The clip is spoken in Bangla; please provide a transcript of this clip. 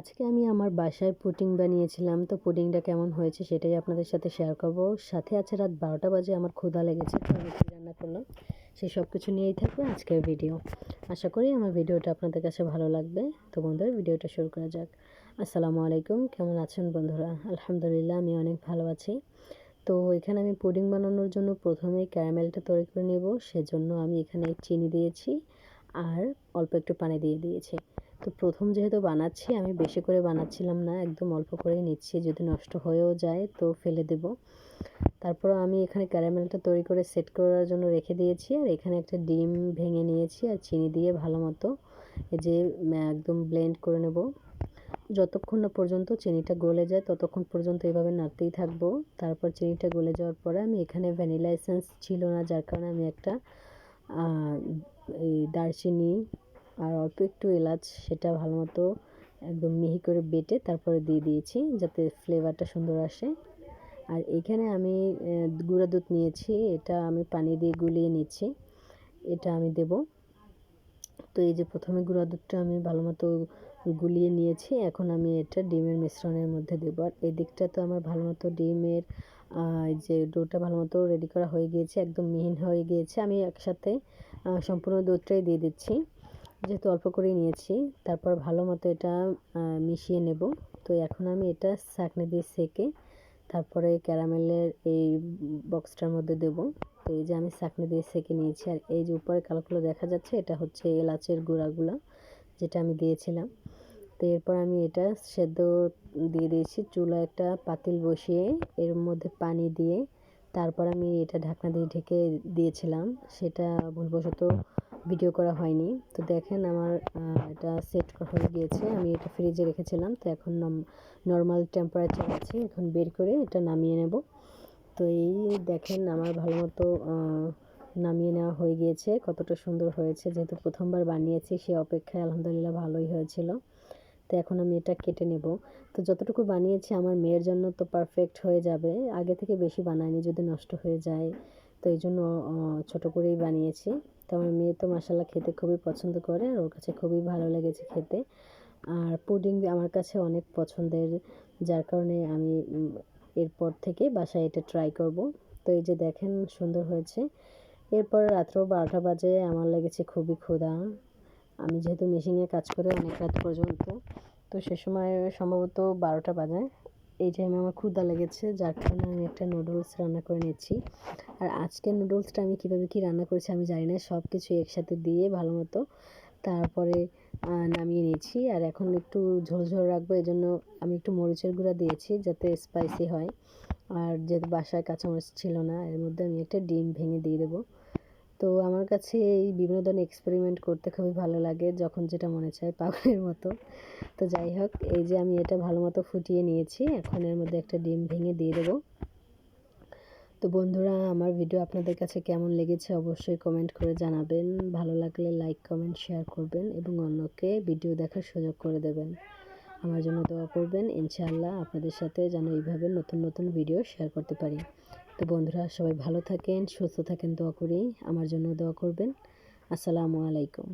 আজকে আমি আমার বাসায় পুডিং বানিয়েছিলাম, তো পুডিংটা কেমন হয়েছে সেটাই আপনাদের সাথে শেয়ার করব। সাথে আছে রাত বারোটা বাজে, আমার ক্ষুধা লেগেছে রান্না করলাম সেই সব কিছু নিয়েই থাকবে আজকের ভিডিও আশা করি আমার ভিডিওটা আপনাদের কাছে ভালো লাগবে, তো বন্ধুরা ভিডিওটা শুরু করা যাক। আসসালামু আলাইকুম, কেমন আছেন বন্ধুরা? আলহামদুলিল্লাহ, আমি অনেক ভালো আছি। তো এখানে আমি পুডিং বানানোর জন্য প্রথমেই ক্যারামেলটা তৈরি করে নেব, সেজন্য আমি এখানে চিনি দিয়েছি, আর অল্প একটু পানি দিয়ে দিয়েছি। তো প্রথম যেহেতু বানাচ্ছি, আমি বেশি করে বানাচ্ছিলাম না, একদম অল্প করেই নিচ্ছি, যদি নষ্ট হয়েও যায় তো ফেলে দেব। তারপর আমি এখানে ক্যারামেলটা তৈরি করে সেট করার জন্য রেখে দিয়েছি, আর এখানে একটা ডিম ভেঙে নিয়েছি আর চিনি দিয়ে ভালো মতো যে একদম ব্লেন্ড করে নেব। যতক্ষণ না পর্যন্ত চিনিটা গলে যায়, ততক্ষণ পর্যন্ত এভাবে নাড়তেই থাকব। তারপর চিনিটা গলে যাওয়ার পরে আমি এখানে ভ্যানিলা এসেন্স ছিল না, যার কারণে আমি একটা এই দারচিনি আর অল্প একটু এলাচ সেটা ভালো মতো একদম মিহি করে বেটে তারপরে দিয়ে দিয়েছি যাতে ফ্লেভারটা সুন্দর আসে। আর এখানে আমি গুঁড়া দুধ নিয়েছি, এটা আমি পানি দিয়ে গুলিয়ে নিচ্ছি, এটা আমি দেব। তো এই যে প্রথমে গুঁড়া দুধটা আমি ভালো মতো গুলিয়ে নিয়েছি, এখন আমি এটা ডিমের মিশ্রণের মধ্যে দেবো। আর এই দিকটা তো আমার ভালো মতো ডিমের যে ডোটা ভালো মতো রেডি করা হয়ে গিয়েছে, একদম মিহিন হয়ে গিয়েছে। আমি একসাথে সম্পূর্ণ দুধটাই দিয়ে দিচ্ছি। যেহেতু অল্প করেই নিয়েছি, তারপর ভালো মতো এটা মিশিয়ে নেব। তো এখন আমি এটা ছাঁকনি দিয়ে সেকে তারপরে ক্যারামেলের এই বক্সটার মধ্যে দেব। তো এই যে আমি ছাঁকনি দিয়ে সেকে নিয়েছি, আর এই যে উপরে কালোগুলো দেখা যাচ্ছে, এটা হচ্ছে এলাচের গুঁড়াগুলো যেটা আমি দিয়েছিলাম। তো এরপর আমি এটা সেদ্ধ দিয়ে দিয়েছি, চুলা একটা পাতিল বসিয়ে এর মধ্যে পানি দিয়ে। তারপর আমি এটা ঢাকনা দিয়ে ঢেকে দিয়েছিলাম, সেটা ভুলবশত ভিডিও করা হয়নি। তো দেখেন আমার এটা সেট হয়ে গিয়েছে। আমি এটা ফ্রিজে রেখেছিলাম। তো এখন নর্মাল টেম্পারেচার আছে। এখন বের করে এটা নামিয়ে নেব। তো এই দেখেন আমার ভালো মতো নামিয়ে নেওয়া হয়ে গিয়েছে। কতটা সুন্দর হয়েছে। যেহেতু প্রথমবার বানিয়েছি, সে অপেক্ষায় আলহামদুলিল্লাহ ভালোই হয়েছিল। তো এখন আমি এটা কেটে নেব। তো যতটুকু বানিয়েছি, আমার মেয়ের জন্য তো পারফেক্ট হয়ে যাবে। আগে থেকে বেশি বানায়নি, যদি নষ্ট হয়ে যায়। তো এই জন্য ছোটো করেই বানিয়েছি। তো আমার মেয়ে তো মশালা খেতে খুবই পছন্দ করে আর ওর কাছে খুবই ভালো লেগেছে খেতে। আর পুডিং আমার কাছে অনেক পছন্দের, যার কারণে আমি এরপর থেকে বাসায় এটা ট্রাই করব। তো এই যে দেখেন সুন্দর হয়েছে। এরপর রাত্র বারোটা বাজে, আমার লেগেছে খুবই ক্ষুধা। আমি যেহেতু মেশিনে কাজ করে অনেক রাত পর্যন্ত, তো সে সময় সম্ভবত বারোটা বাজে। এই টাইমে আমার ক্ষুদা লেগেছে, যার কারণে আমি একটা নুডলস রান্না করে নিচ্ছি আর আজকের নুডলসটা আমি কীভাবে কী রান্না করেছি আমি জানি না সব কিছু একসাথে দিয়ে ভালো মতো তারপরে নামিয়ে নিয়েছি। আর এখন একটু ঝোল ঝোল রাখব এই জন্য আমি একটু মরিচের গুঁড়া দিয়েছি যাতে স্পাইসি হয়। আর যেহেতু বাসায় কাঁচামরিচ ছিল না, এর মধ্যে আমি একটা ডিম ভেঙে দিয়ে দেবো। তো আমার কাছে এই ধরনের এক্সপেরিমেন্ট করতে খুবই ভালো লাগে, যখন যেটা মনে চায় পাগলের মতো। তো যাই হোক, এই যে আমি এটা ভালো মতো ফুটিয়ে নিয়েছি, এখন এর মধ্যে একটা ডিম ভেঙে দিয়ে দেবো। তো বন্ধুরা, আমার ভিডিও আপনাদের কাছে কেমন লেগেছে অবশ্যই কমেন্ট করে জানাবেন। ভালো লাগলে লাইক কমেন্ট শেয়ার করবেন এবং অন্যকে ভিডিও দেখার সুযোগ করে দেবেন। আমার জন্য দোয়া করবেন। ইনশাআল্লাহ আপনাদের সাথে যেন এইভাবে নতুন নতুন ভিডিও শেয়ার করতে পারি। তো বন্ধুরা, সবাই ভালো থাকেন, সুস্থ থাকেন, দোয়া করি, আমার জন্য দোয়া করবেন। আসসালামু আলাইকুম।